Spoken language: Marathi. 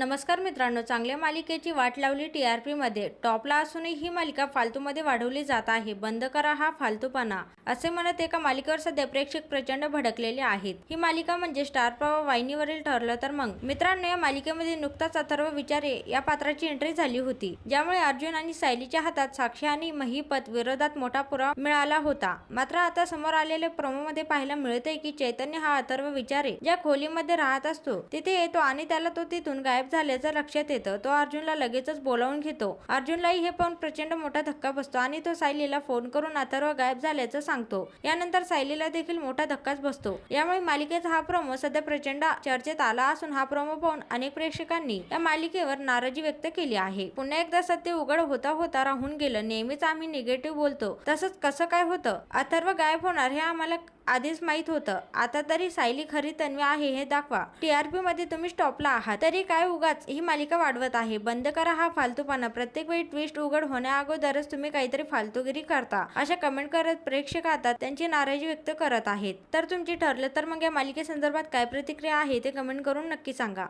नमस्कार मित्रांनो चांगल्या मालिकेची वाट लावली टी आर पीमध्ये टॉपला असूनही ही मालिका फालतूमध्ये वाढवली जात आहे. बंद करा हा फालतूपणा असे म्हणत एका मालिकेवर सध्या प्रेक्षक प्रचंड भडकलेले आहेत. ही मालिका म्हणजे स्टार प्रवाह वाहिनीवरील ठरलं तर मग. मित्रांनो या मालिकेमध्ये नुकताच अथर्व विचारे या पात्राची एंट्री झाली होती ज्यामुळे अर्जुन आणि सायलीच्या हातात साक्षी आणि महिपत विरोधात मोठा पुरावा मिळाला होता. मात्र आता समोर आलेले प्रमोमध्ये पाहायला मिळते की चैतन्य हा अथर्व विचारे ज्या खोलीमध्ये राहत असतो तिथे येतो आणि त्याला तो तिथून गायब झाल्याचं लक्षात येतं. तो अर्जुनला लगेचच बोलावून घेतो. अर्जुनलाही हे पाहून प्रचंड मोठा धक्का बसतो आणि तो सायलीला फोन करून अथर्व गायब झाल्याचं सांगतो. यानंतर सायलीला देखील मोठा धक्काच बसतो. यामुळे मालिकेचा हा प्रोमो सध्या प्रचंड चर्चेत आला असून हा प्रोमो पाहून अनेक प्रेक्षकांनी या मालिकेवर नाराजी व्यक्त केली आहे. पुन्हा एकदा सत्य उघड होता होता राहून गेलं. नेहमीच आम्ही निगेटिव्ह बोलतो. तसंच कसं काय होतं? अथर्व गायब होणार हे आम्हाला आधीच माहीत होतं. आता तरी सायली खरी तन्वी आहे हे दाखवा. टीआरपी मध्ये तुम्ही स्टॉपला आहात. तरी काय उगाच ही मालिका वाढवत आहे. बंद करा हा फालतूपणा. प्रत्येक वेळी ट्विस्ट उघड होण्या अगोदरच तुम्ही काहीतरी फालतूगिरी करता. अशा कमेंट करत प्रेक्षक आता त्यांची नाराजी व्यक्त करत आहेत. तर तुमची ठरलं तर मग या मालिकेसंदर्भात काय प्रतिक्रिया आहे ते कमेंट करून नक्की सांगा.